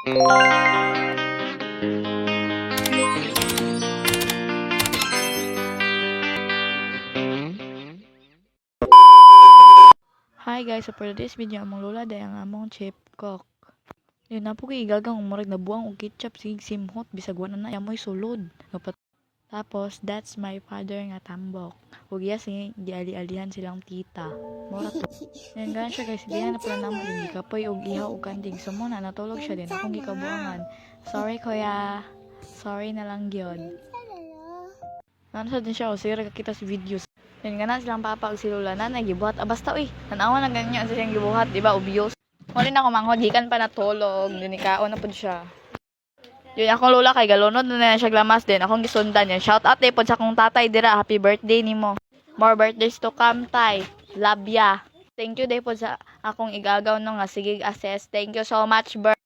Hi guys, so for this video among lola day ang among chip cook. Yun na po kay igagang umurag na buwang og ketchup sig simhot bisag wala na amoy sulod. Kapat tapos that's my father nga tambok. Ug yes nga giali-alihan silang tita. Mura to. Yan gan siya guys, diyan na pala namo yung gikapoy og ihaw og kandig. So muna natulog siya din akong gikabuangan. Sorry kuya. Sorry na lang gyud. Ano sa din siya, o sige ka kita sa videos. Yan nga silang papa og si Lola na nagibuhat. Ah, basta uy, tanawa na ganyan sa siyang gibuhat, di ba? Obvious. Muli na ako manghod, gikan pa natulog. Dinikaon na po siya. Yun, akong lola kay galunod na na siya glamas din. Akong gisundan yan. Shout out eh, po sa akong tatay dira. Happy birthday ni mo. More birthdays to come, tay. Love ya. Thank you day po sa akong igagaw no nga. Sige, assess. Thank you so much, Bert.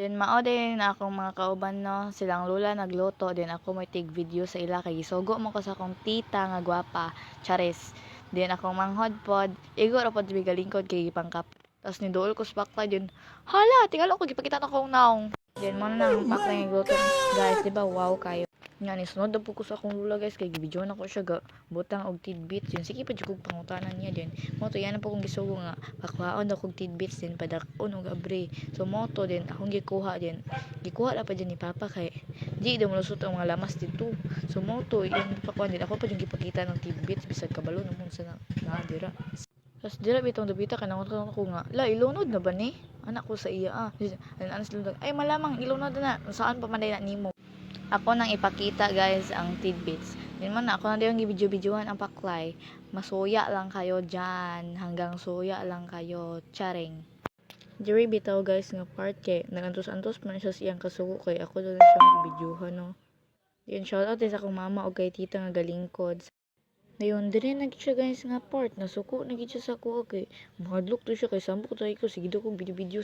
Then mao din na akong mga kauban no, silang lola nagluto din ako may tig video sa ila kay gisugo mo ko sa akong tita nga gwapa, charis. Then akong manghod pod, igo ra pod bigalingkod kay pangkap. Tapos ni dool ko sa bakla din. Hala, tingala ko gipakita na akong naong. Then mo na ang pakla nga gluto. Guys, di ba wow kayo. Nga ni sunod na ko sa akong lula guys kay gibidyo na ko siya ga butang og tidbits. Yun sige pa jud kog pangutanan niya din mo to yan na po kong gisugo nga pakwaon na kog tidbits din padakon og abre. So mo to din akong gikuha din gikuha la pa din ni papa kay di daw malusot ang mga lamas dito. So mo to yung pakuan din ako pa yung gipakita ng tidbits bisag kabalo na mo sa na, na dira. Tapos dira bitong dabita kanang ko nga la ilunod na ba ni anak ko sa iya ah ano anas lundag ay malamang ilunod na saan pa man na nimo ako nang ipakita guys ang tidbits. Din man na ako na yung video-videohan ang paklay. Masuya lang kayo dyan. Hanggang suya lang kayo. Charing. Diri bitaw guys nga part kay nagantos-antos man siya siyang kasuko kay ako doon siyang videohan no. Yan shout out sa akong mama o kay tita nga galingkod. Dayon diri na siya guys nga part nasuko na siya sa kuha kay mahadlok to siya kay sambok tayo ko sige daw kong video-video.